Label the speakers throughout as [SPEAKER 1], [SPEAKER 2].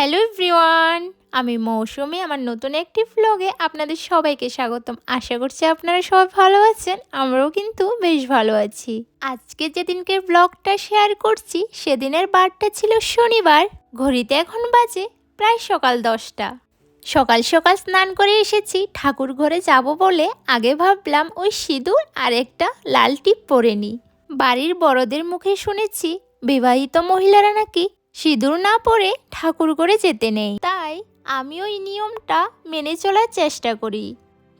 [SPEAKER 1] Hello everyone, আমি মৌসুমি, আমার নতুন একটি ভ্লগে আপনাদের সবাইকে স্বাগতম। আশা করছি আপনারা সবাই ভালো আছেন, আমরাও কিন্তু বেশ ভালো আছি। আজকে যেদিনকে ব্লগটা শেয়ার করছি, সেদিনের বারটা ছিল শনিবার, ঘড়িতে এখন বাজে প্রায় সকাল দশটা। সকাল সকাল স্নান করে এসেছি, ঠাকুর ঘরে যাব বলে আগে ভাবলাম ওই সিঁদুর আর একটা লাল টিপ পরে নিই বাড়ির বড়দের মুখে শুনেছি, বিবাহিত মহিলারা নাকি সিঁদুর না পরে ঠাকুর করে যেতে নেই। তাই আমি ওই নিয়মটা মেনে চলার চেষ্টা করি।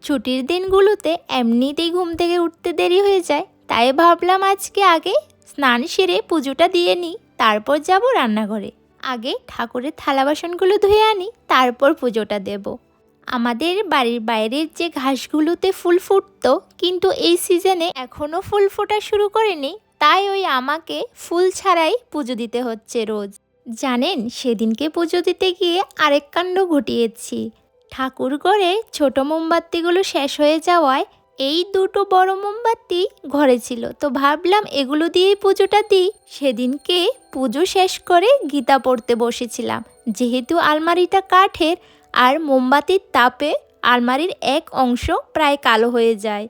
[SPEAKER 1] ছুটির দিনগুলোতে এমনিতেই ঘুম থেকে উঠতে দেরি হয়ে যায়, তাই ভাবলাম আজকে আগে স্নান সেরে পুজোটা দিয়ে নিই, তারপর যাব রান্নাঘরে। আগে ঠাকুরের থালা বাসনগুলো ধুয়ে আনি, তারপর পুজোটা দেব। আমাদের বাড়ির বাইরের যে ঘাসগুলোতে ফুল ফুটতো, কিন্তু এই সিজনে এখনও ফুল ফোটা শুরু করেনি, তাই ওই আমাকে ফুল ছাড়াই পুজো দিতে হচ্ছে রোজ। জানেন, সেদিনকে পুজো দিতে গিয়ে আরেক কাণ্ড ঘটিয়েছি। ঠাকুর ঘরে ছোট মোমবাতিগুলো শেষ হয়ে যাওয়ায় এই দুটো বড় মোমবাতি ঘরে ছিল। তো ভাবলাম এগুলো দিয়েই পুজোটা দিই। সেদিনকে পুজো শেষ করে গীতা পড়তে বসেছিলাম। যেহেতু আলমারিটা কাঠের, আর মোমবাতির তাপে আলমারির এক অংশ প্রায় কালো হয়ে যায়।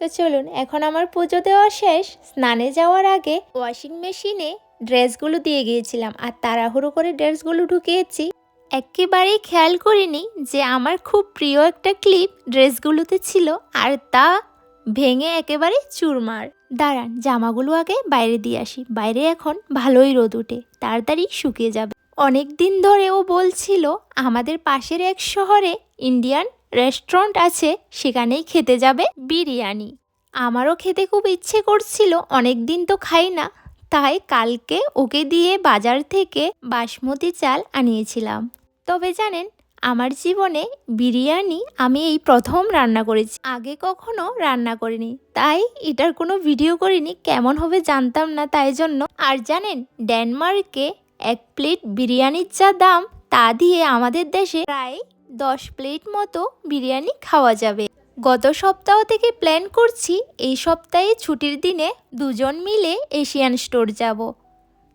[SPEAKER 1] তো চলুন, এখন আমার পুজো দেওয়া শেষ। স্নানে যাওয়ার আগে ওয়াশিং মেশিনে ড্রেসগুলো দিয়ে গিয়েছিলাম আর তাড়াহুড়ো করে ড্রেসগুলো ঢুকিয়েছি। একেবারেই খেয়াল করিনি যে আমার খুব প্রিয় একটা ক্লিপ ড্রেসগুলোতে ছিল আর তা ভেঙে একেবারে চুরমার। দাঁড়ান, জামাগুলো আগে বাইরে দিয়ে আসি। বাইরে এখন ভালোই রোদ উঠে তাড়াতাড়ি শুকিয়ে যাবে। অনেক দিন ধরে ও বলছিল, আমাদের পাশের এক শহরে ইন্ডিয়ান রেস্টুরেন্ট আছে, সেখানেই খেতে যাবে বিরিয়ানি। আমারও খেতে খুব ইচ্ছে করছিল অনেক দিন তো খাই না। তাই কালকে ওকে দিয়ে বাজার থেকে বাসমতি চাল আনিয়েছিলাম। তবে জানেন, আমার জীবনে বিরিয়ানি আমি এই প্রথম রান্না করেছি। আগে কখনো রান্না করিনি। তাই এটার কোনো ভিডিও করিনি, কেমন হবে জানতাম না তাই জন্য। আর জানেন, ডেনমার্কে এক প্লেট বিরিয়ানির যা দাম, তা দিয়ে আমাদের দেশে প্রায় দশ প্লেট মতো বিরিয়ানি খাওয়া যাবে। গত সপ্তাহ থেকে প্ল্যান করছি এই সপ্তাহে ছুটির দিনে দুজন মিলে এশিয়ান স্টোর যাব।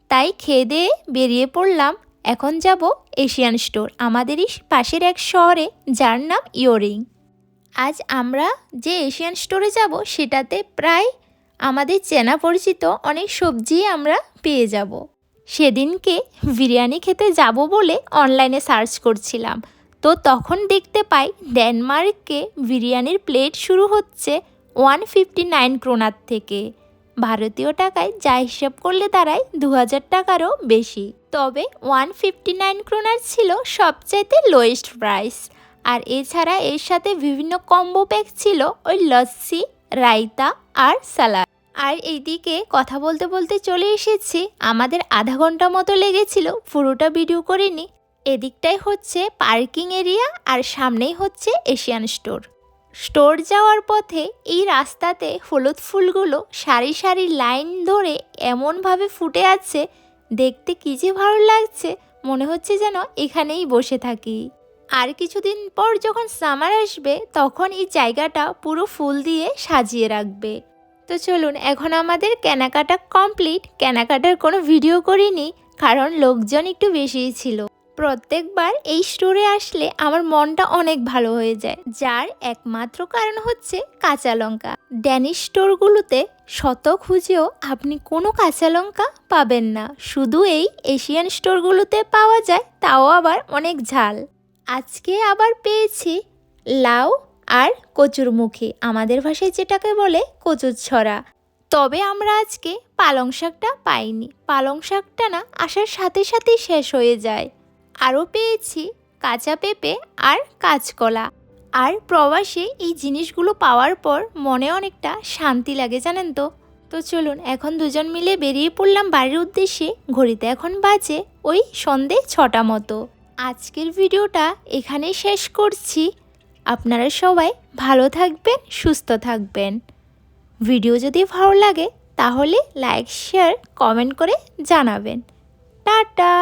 [SPEAKER 1] তাই খেয়ে দিয়ে বেরিয়ে পড়লাম। এখন যাব এশিয়ান স্টোর আমাদেরই পাশের এক শহরে, যার নাম ইয়োরিং আজ আমরা যে এশিয়ান স্টোরে যাব, সেটাতে প্রায় আমাদের চেনা পরিচিত অনেক সবজি আমরা পেয়ে যাব। সেদিনকে বিরিয়ানি খেতে যাব বলে অনলাইনে সার্চ করছিলাম। তো তখন দেখতে পাই ডেনমার্কে বিরিয়ানির প্লেট শুরু হচ্ছে ওয়ান ফিফটি নাইন ক্রোনার থেকে। ভারতীয় টাকায় যা হিসাব করলে দাঁড়ায় দু হাজার টাকারও বেশি। তবে ওয়ান ফিফটি নাইন ক্রোনার ছিল সবচাইতে লোয়েস্ট প্রাইস আর এছাড়া এর সাথে বিভিন্ন কম্বো প্যাক ছিল ওই লস্যি, রায়তা আর সালাদ। আর এইদিকে কথা বলতে বলতে চলে এসেছি। আমাদের আধা ঘণ্টা মতো লেগেছিল, পুরোটা ভিডিও করিনি এদিকটাই হচ্ছে পার্কিং এরিয়া আর সামনেই হচ্ছে এশিয়ান স্টোর। স্টোর যাওয়ার পথে এই রাস্তাতে হলুদ ফুলগুলো সারি সারি লাইন ধরে এমনভাবে ফুটে আছে, দেখতে কী যে ভালো লাগছে, মনে হচ্ছে যেন এখানেই বসে থাকি। আর কিছুদিন পর যখন সামার আসবে, তখন এই জায়গাটা পুরো ফুল দিয়ে সাজিয়ে রাখবে। তো চলুন, এখন আমাদের কেনাকাটা কমপ্লিট। কেনাকাটার কোনো ভিডিও করিনি, কারণ লোকজন একটু বেশিই ছিল। প্রত্যেকবার এই স্টোরে আসলে আমার মনটা অনেক ভালো হয়ে যায়। যার একমাত্র কারণ হচ্ছে কাঁচা লঙ্কা। ড্যানিশ স্টোরগুলোতে শত খুঁজেও আপনি কোনো কাঁচা লঙ্কা পাবেন না। শুধু এই এশিয়ান স্টোরগুলোতে পাওয়া যায়, তাও আবার অনেক ঝাল। আজকে আবার পেয়েছি লাউ আর কচুরমুখী আমাদের ভাষায় যেটাকে বলে কচুর ছড়া। তবে আমরা আজকে পালং শাকটা পাইনি। পালং শাকটা না, আসার সাথে সাথেই শেষ হয়ে যায়। আরও পেয়েছি কাঁচা পেঁপে আর কাঁচকলা। আর প্রবাসে এই জিনিসগুলো পাওয়ার পর মনে অনেকটা শান্তি লাগে, জানেন তো? তো চলুন, এখন দুজন মিলে বেরিয়ে পড়লাম বাড়ির উদ্দেশ্যে। ঘড়িতে এখন বাজে ওই সন্ধে ছটা মতো। আজকের ভিডিওটা এখানেই শেষ করছি। আপনারা সবাই ভালো থাকবেন, সুস্থ থাকবেন। ভিডিও যদি ভালো লাগে, তাহলে লাইক, শেয়ার, কমেন্ট করে জানাবেন। টাটা!